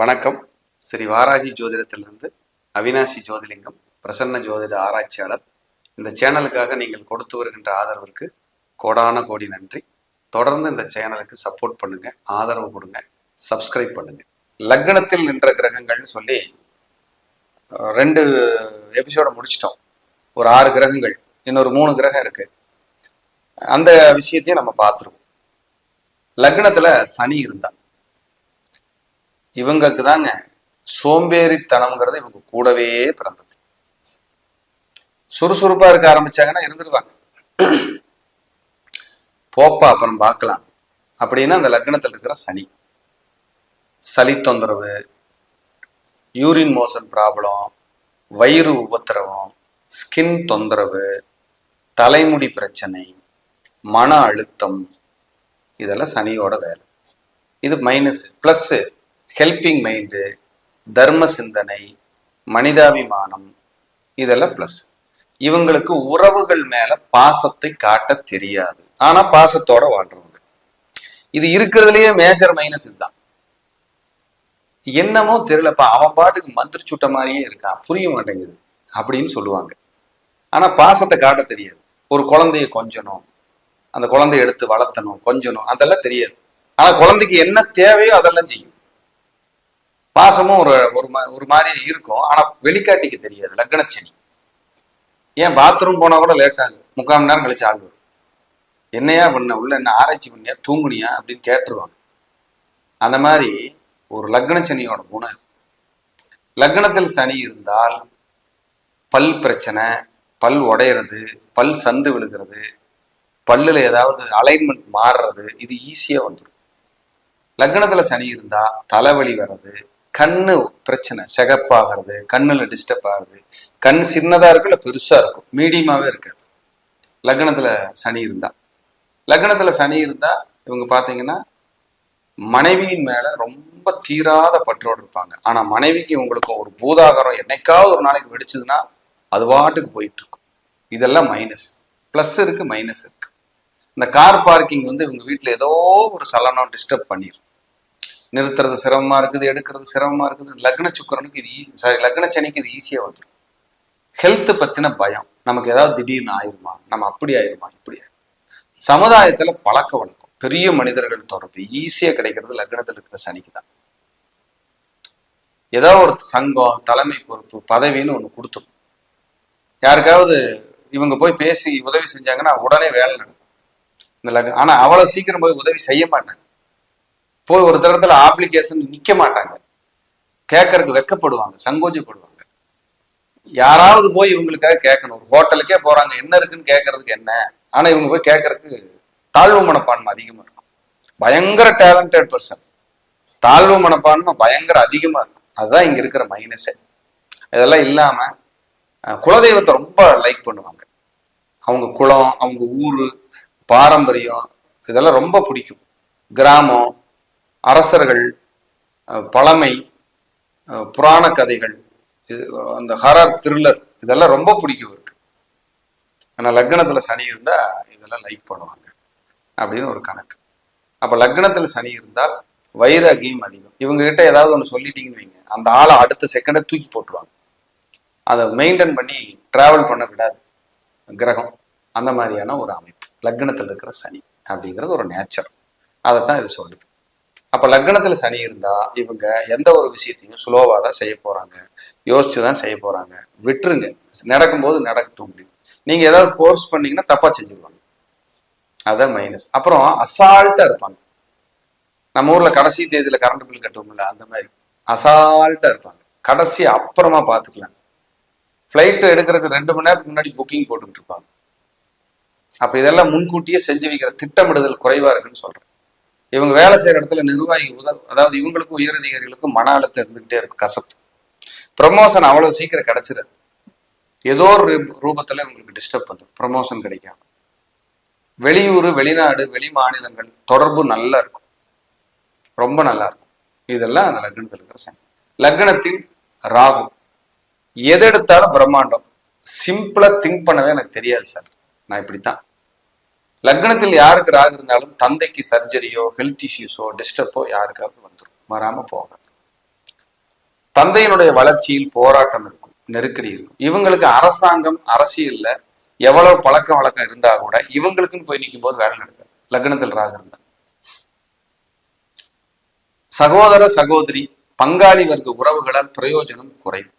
வணக்கம். ஸ்ரீ வாராகி ஜோதிடத்திலிருந்து அவினாசி ஜோதிலிங்கம் பிரசன்ன ஜோதிட ஆராய்ச்சியாளர். இந்த சேனலுக்காக நீங்கள் கொடுத்து வருகின்ற ஆதரவிற்கு கோடான கோடி நன்றி. தொடர்ந்து இந்த சேனலுக்கு சப்போர்ட் பண்ணுங்க ஆதரவு கொடுங்க சப்ஸ்கிரைப் பண்ணுங்க. லக்னத்தில் நின்ற கிரகங்கள்னு சொல்லி ரெண்டு எபிசோட முடிச்சிட்டோம். ஒரு ஆறு கிரகங்கள் இன்னொரு மூணு கிரகம் இருக்கு. அந்த விஷயத்தையும் நம்ம பார்த்துருவோம். லக்னத்துல சனி இருந்தா இவங்களுக்கு தாங்க சோம்பேறித்தனம்ங்கிறது இவங்க கூடவே பிறந்தது. சுறுசுறுப்பா இருக்க ஆரம்பிச்சாங்கன்னா இருந்துருவாங்க. போப்பா அப்புறம் பார்க்கலாம். அப்படின்னா அந்த லக்னத்தில் இருக்கிற சனி. சளி தொந்தரவு யூரின் மோஷன் ப்ராப்ளம் வயிறு உபத்திரவம் ஸ்கின் தொந்தரவு தலைமுடி பிரச்சனை மன அழுத்தம் இதெல்லாம் சனியோட வேலை. இது மைனஸ் ப்ளஸ்ஸு ஹெல்பிங் மைண்டு தர்ம சிந்தனை மனிதாபிமானம் இதெல்லாம் ப்ளஸ் இவங்களுக்கு உறவுகள் மேல பாசத்தை காட்ட தெரியாது. ஆனா பாசத்தோட வாழ்றவங்க. இது இருக்கிறதுலயே மேஜர் மைனஸ் இதுதான். என்னமோ தெரியலப்பா அவன் பாட்டுக்கு மந்திரி சுட்ட மாதிரியே இருக்கான். புரிய மாட்டேங்குது அப்படின்னு சொல்லுவாங்க. ஆனா பாசத்தை காட்ட தெரியாது. ஒரு குழந்தைய கொஞ்சணும் அந்த குழந்தைய எடுத்து வளர்த்தணும் கொஞ்சணும் அதெல்லாம் தெரியாது. ஆனா குழந்தைக்கு என்ன தேவையோ அதெல்லாம் செய்யும். பாசமும் ஒரு ஒரு ஒரு மாதிரி இருக்கும். ஆனா வெளிக்காட்டிக்கு தெரியாது. லக்னச்சனி ஏன் பாத்ரூம் போனா கூட லேட் ஆகும் முக்கால் மணி நேரம் கழிச்சு ஆள் வரும். என்னையா பண்ண? உள்ள என்ன ஆராய்ச்சி பண்ணியா? தூங்குனியா? அப்படின்னு கேட்டுருவாங்க. அந்த மாதிரி ஒரு லக்னச்சனியோட குணம் லக்னத்தில் சனி இருந்தால் பல் பிரச்சனை பல் உடையிறது பல் சந்து விழுகிறது பல்லுல ஏதாவது அலைன்மெண்ட் மாறுறது இது ஈஸியா வந்துடும் லக்னத்துல சனி இருந்தா தலைவலி வர்றது கண்ணு பிரச்சனை சிகப்பாகிறது கண்ணுல டிஸ்டர்ப் ஆகுறது கண் சின்னதா இருக்கும் இல்ல பெருசா இருக்கும் மீடியமாவே இருக்காது. லக்னத்துல சனி இருந்தா. லக்னத்துல சனி இருந்தா இவங்க பாத்தீங்கன்னா மனைவியின் மேல ரொம்ப தீராத பற்றோடு இருப்பாங்க. ஆனா மனைவிக்கு உங்களுக்கு ஒரு பூதாகரம் என்னைக்காவது ஒரு நாளைக்கு வெடிச்சதுன்னா அது பாட்டுக்கு போயிட்டு இருக்கும். இதெல்லாம் மைனஸ் ப்ளஸ் இருக்கு மைனஸ் இருக்கு. இந்த கார் பார்க்கிங் வந்து இவங்க வீட்டுல ஏதோ ஒரு சலனம் டிஸ்டர்ப் பண்ணிடும் நிறுத்துறது சிரமமா இருக்குது எடுக்கிறது சிரமமா இருக்குது. லக்ன சுக்கரனுக்கு இது ஈஸி சாரி லக்ன சனிக்கு இது ஈஸியா வந்துடும் ஹெல்த் பத்தின பயம். நமக்கு ஏதாவது திடீர்னு ஆயிருமா? நம்ம அப்படி ஆயிருமா? இப்படி ஆயிரும்? சமுதாயத்துல பழக்க வழக்கம். பெரிய மனிதர்கள் தொடர்பு. ஈஸியா கிடைக்கிறது லக்னத்துல இருக்கிற சனிக்கு தான். ஏதோ ஒரு சங்கம் தலைமை பொறுப்பு பதவின்னு ஒண்ணு கொடுத்துரும். யாருக்காவது இவங்க போய் பேசி உதவி செஞ்சாங்கன்னா உடனே வேலை நடக்கும். இந்த லக்னம் ஆனா அவ்வளவு சீக்கிரம் போய் உதவி செய்ய மாட்டாங்க. போய் ஒரு தரத்துல ஆப்ளிகேஷன் நிக்க மாட்டாங்க. கேட்கறதுக்கு வெக்கப்படுவாங்க சங்கோஜப்படுவாங்க. யாராவது போய் இவங்களுக்காக கேட்கணும் ஒரு ஹோட்டலுக்கே போறாங்க என்ன இருக்குன்னு கேட்கறதுக்கு என்ன? ஆனா இவங்க போய் கேட்கறதுக்கு தாழ்வு மனப்பான்மை அதிகமா இருக்கும். பயங்கர டேலண்டட் பர்சன் தாழ்வு மனப்பான்மை பயங்கர அதிகமா இருக்கும். அதுதான் இங்க இருக்கிற மைனஸே இதெல்லாம் இல்லாம குலதெய்வத்தை ரொம்ப லைக் பண்ணுவாங்க. அவங்க குளம் அவங்க ஊரு பாரம்பரியம் இதெல்லாம் ரொம்ப பிடிக்கும். கிராமம் அரசர்கள் பழமை புராண கதைகள் இது அந்த ஹரர் த்ரில்லர் இதெல்லாம் ரொம்ப பிடிக்கும் இருக்கு ஆனால் லக்னத்தில் சனி இருந்தால் இதெல்லாம் லைக் பண்ணுவாங்க அப்படின்னு ஒரு கணக்கு. அப்போ லக்னத்தில் சனி இருந்தால் வைராகியம் அதிகம். இவங்க கிட்ட ஏதாவது ஒன்று சொல்லிட்டீங்கன்னு வைங்க. அந்த ஆளை அடுத்த செகண்டை தூக்கி போட்டுருவாங்க. அதை மெயின்டைன் பண்ணி டிராவல் பண்ண விடாது. கிரகம். அந்த மாதிரியான ஒரு அமைப்பு. லக்னத்தில் இருக்கிற சனி அப்படிங்கிறது ஒரு நேச்சர் அதைத்தான் இது சொல்லுது. அப்ப லக்னத்துல சனி இருந்தா இவங்க எந்த ஒரு விஷயத்தையும் சுலோவா தான் செய்ய போறாங்க. யோசிச்சு தான் செய்ய போறாங்க. விட்டுருங்க. நடக்கும்போது நடக்கட்டும் அப்படின்னு. நீங்க ஏதாவது கோர்ஸ் பண்ணீங்கன்னா தப்பா செஞ்சுருவாங்க. அதான் மைனஸ் அப்புறம் அசால்ட்டா இருப்பாங்க. நம்ம ஊர்ல கடைசி தேதியில கரண்ட் பில் கட்டுவோம்ல அந்த மாதிரி. அசால்ட்டா இருப்பாங்க. கடைசி அப்புறமா பாத்துக்கலாம். ஃப்ளைட் எடுக்கிறதுக்கு ரெண்டு மணி நேரத்துக்கு முன்னாடி புக்கிங் போட்டுட்டு இருப்பாங்க. அப்ப இதெல்லாம் முன்கூட்டியே செஞ்சு வைக்கிற திட்டமிடுதல் குறைவா இருக்குன்னு சொல்றேன். இவங்க வேலை செய்யற இடத்துல நிர்வாகி உதவ அதாவது இவங்களுக்கும் உயரதிகாரிகளுக்கும் மன அழுத்தம் இருந்துகிட்டே இருக்கும் கசப்பு. ப்ரமோஷன் அவ்வளவு சீக்கிரம் கிடைச்சிடாது ஏதோ ஒரு ரூபத்தில் ரூபத்துல இவங்களுக்கு டிஸ்டர்ப் பண்ணும். ப்ரமோஷன் கிடைக்காம. வெளியூர் வெளிநாடு வெளி மாநிலங்கள் தொடர்பு நல்லா இருக்கும். ரொம்ப நல்லா இருக்கும். இதெல்லாம் அந்த லக்னத்தில் இருக்கிற சனி லக்னத்தில் ராகு. எது எடுத்தாலும் பிரம்மாண்டம். சிம்பிளா திங்க் பண்ணவே எனக்கு தெரியாது சார். நான் இப்படித்தான். லக்னத்தில் யாருக்கு ராகு இருந்தாலும் தந்தைக்கு சர்ஜரியோ ஹெல்த் இஷ்யூஸோ டிஸ்டர்போ யாருக்காவது வந்துடும் வராம போகாது. தந்தையினுடைய வளர்ச்சியில் போராட்டம் இருக்கும் நெருக்கடி இருக்கும். இவங்களுக்கு அரசாங்கம் அரசியல்ல எவ்வளவு பழக்க வழக்கம் இருந்தா கூட இவங்களுக்குன்னு போய் நிற்கும் போது வேலை நடக்காது. லக்னத்தில் ராகு இருந்தா. சகோதர சகோதரி பங்காளி வர்க்க உறவுகளால் பிரயோஜனம் குறையும்.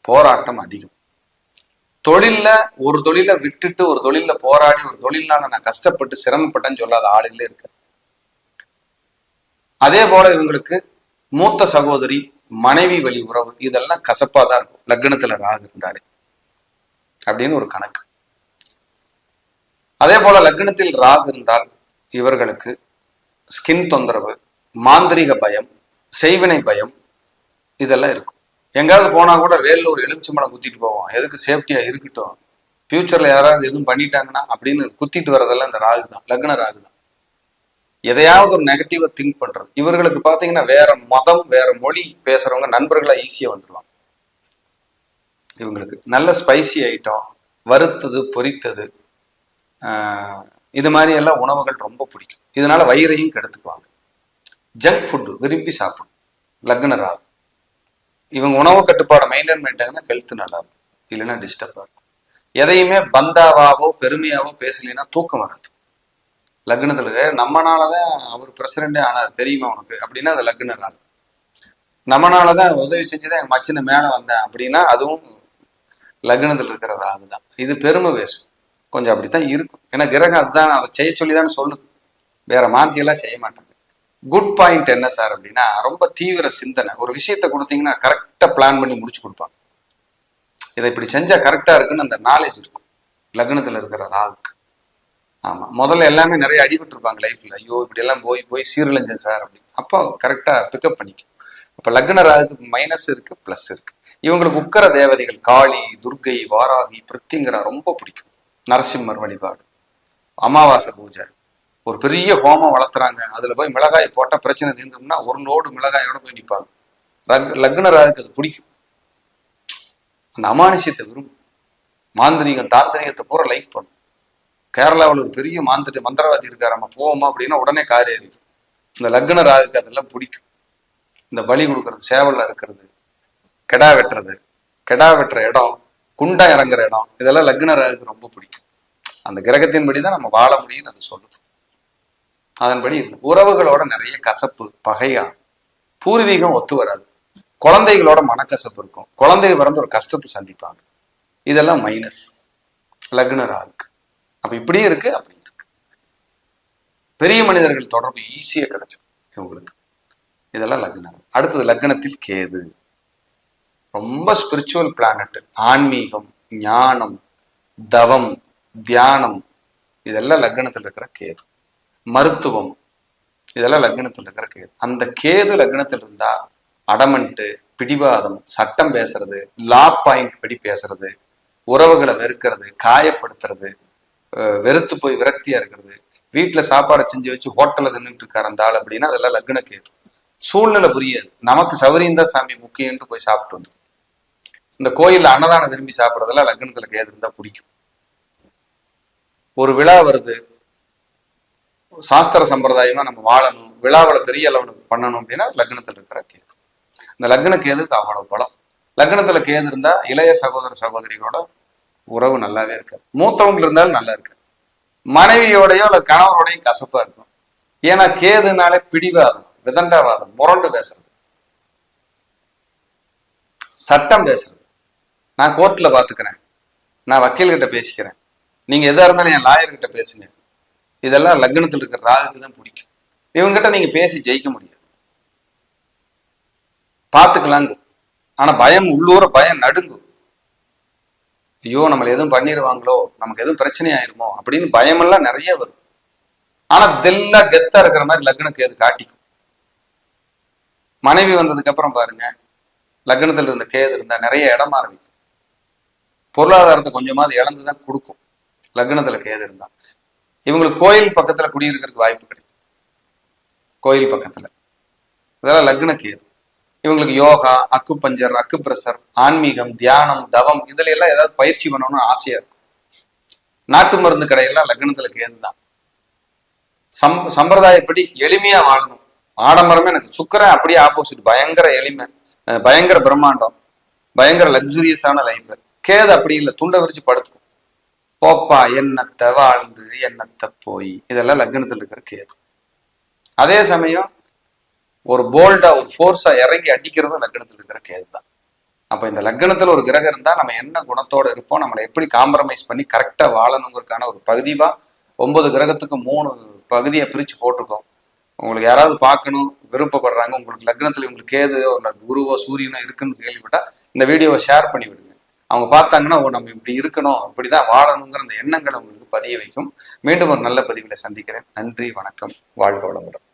போராட்டம் அதிகம். தொழில்ல ஒரு தொழில விட்டுட்டு ஒரு தொழில்ல போராடி ஒரு தொழில்னால நான் கஷ்டப்பட்டு சிரமப்பட்டேன்னு சொல்லாத ஆளுங்களே இருக்கு. அதே போல இவங்களுக்கு மூத்த சகோதரி மனைவி வழி உறவு இதெல்லாம் கசப்பா தான் இருக்கும். லக்னத்துல ராகு இருந்தாலே. அப்படின்னு ஒரு கணக்கு. அதே போல லக்னத்தில் ராகு இருந்தால் இவர்களுக்கு ஸ்கின் தொந்தரவு மாந்திரிக பயம் செய்வினை பயம் இதெல்லாம் இருக்கும். எங்காவது போனா கூட வேலில் ஒரு எலுமிச்சம்பழம் குத்திட்டு போவோம். எதுக்கு சேஃப்டியா இருக்கட்டும். ஃபியூச்சர்ல யாராவது எதுவும் பண்ணிட்டாங்கன்னா அப்படின்னு குத்திட்டு வரதெல்லாம் இந்த ராகு தான் லக்ன ராகு தான். எதையாவது ஒரு நெகட்டிவா திங்க் பண்றது. இவர்களுக்கு பாத்தீங்கன்னா வேற மதம் வேற மொழி பேசுறவங்க நண்பர்களா ஈஸியா வந்துடுவாங்க இவங்களுக்கு நல்ல ஸ்பைசி ஐட்டம் வறுத்தது பொரித்தது இது மாதிரி எல்லாம் உணவுகள் ரொம்ப பிடிக்கும். இதனால வயிறையும் கெடுத்துக்குவாங்க. ஜங்க் ஃபுட்டு விரும்பி சாப்பிடும் லக்ன ராகு. இவங்க உணவு கட்டுப்பாடை மெயின்டைன் பண்ணிட்டாங்கன்னா ஹெல்த் நல்லா இருக்கும் இல்லைன்னா டிஸ்டர்பா இருக்கும். எதையுமே பந்தாவாவோ பெருமையாவோ பேசலைன்னா தூக்கம் வராது. லக்னத்துல நம்மனாலதான் அவர் பிரசிடண்டே ஆனார். தெரியுமா உனக்கு? அப்படின்னா அது லக்ன ராகு. நம்மனாலதான் உதவி செஞ்சுதான் எங்க மச்சின மேல வந்தேன் அப்படின்னா அதுவும் லக்னத்துல இருக்கிற ராகு தான். இது பெருமை பேசும் கொஞ்சம் அப்படித்தான் இருக்கும். ஏன்னா கிரகம் அதுதான் அதை செய்ய சொல்லி தானே சொல்லுது. வேற மாந்தியெல்லாம் செய்ய மாட்டாங்க. குட் பாயிண்ட் என்ன சார் அப்படின்னா ரொம்ப தீவிர சிந்தனை. ஒரு விஷயத்த கொடுத்தீங்கன்னா கரெக்டாக பிளான் பண்ணி முடிச்சு கொடுப்பாங்க. இதை இப்படி செஞ்சா கரெக்டா இருக்குன்னு அந்த நாலேஜ் இருக்கும். லக்னத்துல இருக்கிற ராகுக்கு ஆமா. முதல்ல எல்லாமே நிறைய அடிபட்டு இருப்பாங்க லைஃப்ல ஐயோ இப்படி எல்லாம் போய் போய் சீரழிஞ்சேன் சார் அப்படின்னு. அப்போ கரெக்டா பிக்கப் பண்ணிக்கும். அப்ப லக்ன ராகுக்கு மைனஸ் இருக்கு பிளஸ் இருக்கு. இவங்களுக்கு உக்கர தேவதைகள் காளி துர்கை வாராகி பிருத்திங்கிற ரொம்ப பிடிக்கும். நரசிம்மர் வழிபாடு. அமாவாசை பூஜை. ஒரு பெரிய ஹோமம் வளர்த்துறாங்க. அதுல போய் மிளகாய் போட்டா பிரச்சனை தீர்ந்தோம்னா ஒரு லோடு மிளகாயோட போய் நிற்பாங்க ரக் லக்ன ராகுக்கு அது பிடிக்கும். அந்த அமானுஷ்யத்தை விரும்பும். மாந்திரிகம் தாந்திரிகத்தை பூரா லைக் பண்ணும். கேரளாவில் ஒரு பெரிய மாந்திரி மந்திரவாதி இருக்கார். நம்ம போவோமா அப்படின்னா உடனே கார் ஏறிடும். இந்த லக்ன ராகுக்கு அதெல்லாம் பிடிக்கும். இந்த பலி கொடுக்கறது சேவல்ல இருக்கிறது கெடா வெட்டுறது கெடா வெட்டுற இடம் குண்டா இறங்குற இடம் இதெல்லாம் லக்ன ராகுக்கு ரொம்ப பிடிக்கும். அந்த கிரகத்தின்படி தான் நம்ம வாழ முடியும்னு அது சொல்லுது. அதன்படி உறவுகளோட நிறைய கசப்பு பகையா பூர்வீகம் ஒத்து வராது. குழந்தைகளோட மனக்கசப்பு இருக்கும். குழந்தைகள் பிறந்து ஒரு கஷ்டத்தை சந்திப்பாங்க. இதெல்லாம் மைனஸ் லக்ன ராகுக்கு. அப்ப இப்படியும் இருக்கு அப்படி இருக்கு. பெரிய மனிதர்கள் தொடர்பு ஈஸியா கிடைச்சிடும் இவங்களுக்கு. இதெல்லாம் லக்னம் அடுத்தது லக்னத்தில் கேது. ரொம்ப ஸ்பிரிச்சுவல் பிளானட் ஆன்மீகம் ஞானம் தவம் தியானம். இதெல்லாம் லக்னத்தில் இருக்கிற கேது. மருத்துவம். இதெல்லாம் லக்னத்தில் இருக்கிற கேது. அந்த கேது லக்னத்தில் இருந்தா அடமன்ட்டு பிடிவாதம் சட்டம் பேசுறது லா பாயிண்ட் படி பேசுறது உறவுகளை வெறுக்கிறது காயப்படுத்துறது வெறுத்து போய் விரக்தியா இருக்கிறது. வீட்டுல சாப்பாடை செஞ்சு வச்சு ஹோட்டல்ல தின்னுட்டு இருக்காரு அந்த ஆள் அப்படின்னா அதெல்லாம் லக்ன கேது. சூழ்நிலை புரியாது. நமக்கு சௌரியம் தான் சாமி முக்கியம்னு போய் சாப்பிட்டு வந்து இந்த கோயில்ல அன்னதானம் விரும்பி சாப்பிட்றதெல்லாம் லக்னத்துல கேது இருந்தா பிடிக்கும். ஒரு விழா வருது சாஸ்திர சம்பிரதாயமா நம்ம வாழணும் விழாவில் பெரிய அளவில் பண்ணணும் அப்படின்னா லக்னத்துல இருக்கிற கேது. இந்த லக்ன கேதுக்கு அவ்வளவு பலம். லக்னத்துல கேது இருந்தா இளைய சகோதர சகோதரிகளோட உறவு நல்லாவே இருக்காது மூத்தவங்க இருந்தாலும் நல்லா இருக்காது மனைவியோடையோ அல்லது கணவரோடையும் கசப்பா இருக்கும். ஏன்னா கேதுனாலே பிடிவாதம் விதண்டாவாதம் முரண்டு பேசுறது. சட்டம் பேசுறது. நான் கோர்ட்ல பாத்துக்கிறேன். நான் வக்கீல்கிட்ட பேசிக்கிறேன். நீங்க எதா இருந்தாலும் என் லாயர்கிட்ட பேசுங்க. இதெல்லாம் லக்னத்தில் இருக்கிற ராகுக்கு தான் பிடிக்கும். இவங்ககிட்ட நீங்க பேசி ஜெயிக்க முடியாது. பார்த்துக்கலாங்க. ஆனா பயம் உள்ளூர பயம் நடுங்கும். ஐயோ நம்மள எதுவும் பண்ணிடுவாங்களோ நமக்கு எதுவும் பிரச்சனை ஆயிருமோ அப்படின்னு பயமெல்லாம் நிறைய வரும். ஆனா தெல்லா கெத்தா இருக்கிற மாதிரி லக்னக்கு அது காட்டிக்கும். மனைவி வந்ததுக்கு அப்புறம் பாருங்க லக்னத்துல இருந்த கேது இருந்தா நிறைய இடம் ஆரம்பிக்கும். பொருளாதாரத்தை கொஞ்சமாவது இழந்துதான் கொடுக்கும். லக்னத்துல கேது இருந்தா. இவங்களுக்கு கோயில் பக்கத்துல குடியிருக்கிறதுக்கு வாய்ப்பு கிடைக்கும். கோயில் பக்கத்துல. இதெல்லாம் லக்ன கேது. இவங்களுக்கு யோகா அக்கு பஞ்சர் அக்கு பிரசர் ஆன்மீகம் தியானம் தவம் இதுல எல்லாம் ஏதாவது பயிற்சி பண்ணணும்னு ஆசையா இருக்கும். நாட்டு மருந்து கடையெல்லாம் லக்னத்துல கேது தான். சம் சம்பிரதாயப்படி எளிமையா வாழணும். ஆடம்பரமே எனக்கு சுக்கரன் அப்படியே ஆப்போசிட் பயங்கர எளிமை. பயங்கர பிரம்மாண்டம். பயங்கர லக்ஸுரியஸான லைஃப் கேது அப்படி இல்லை துண்டை விரிச்சு படுத்துக்கும். போப்பா எண்ணத்தை வாழ்ந்து எண்ணத்தை போய்? இதெல்லாம் லக்னத்தில் இருக்கிற கேது. அதே சமயம் ஒரு போல்டா ஒரு ஃபோர்ஸா இறங்கி அடிக்கிறதும் லக்னத்தில் இருக்கிற கேது தான் அப்ப இந்த லக்னத்துல ஒரு கிரகம் இருந்தா நம்ம என்ன குணத்தோட இருப்போம் நம்மளை எப்படி காம்ப்ரமைஸ் பண்ணி கரெக்டா வாழணுங்கிறதுக்கான ஒரு பகுதிவா ஒன்பது கிரகத்துக்கு மூணு பகுதியை பிரிச்சு போட்டிருக்கோம். உங்களுக்கு யாராவது பார்க்கணும் விருப்பப்படுறாங்க உங்களுக்கு லக்னத்துல உங்களுக்கு கேது ஒரு குருவோ சூரியனோ இருக்குன்னு கேள்விப்பட்டா இந்த வீடியோவை ஷேர் பண்ணி விடுங்க அவங்க பார்த்தாங்கன்னா ஓ நம்ம இப்படி இருக்கணும் இப்படிதான் வாழணுங்கிற அந்த எண்ணங்களை உங்களுக்கு பதிய வைக்கும். மீண்டும் ஒரு நல்ல பதிவில் சந்திக்கிறேன். நன்றி வணக்கம். வாழ்க வளமுடன்.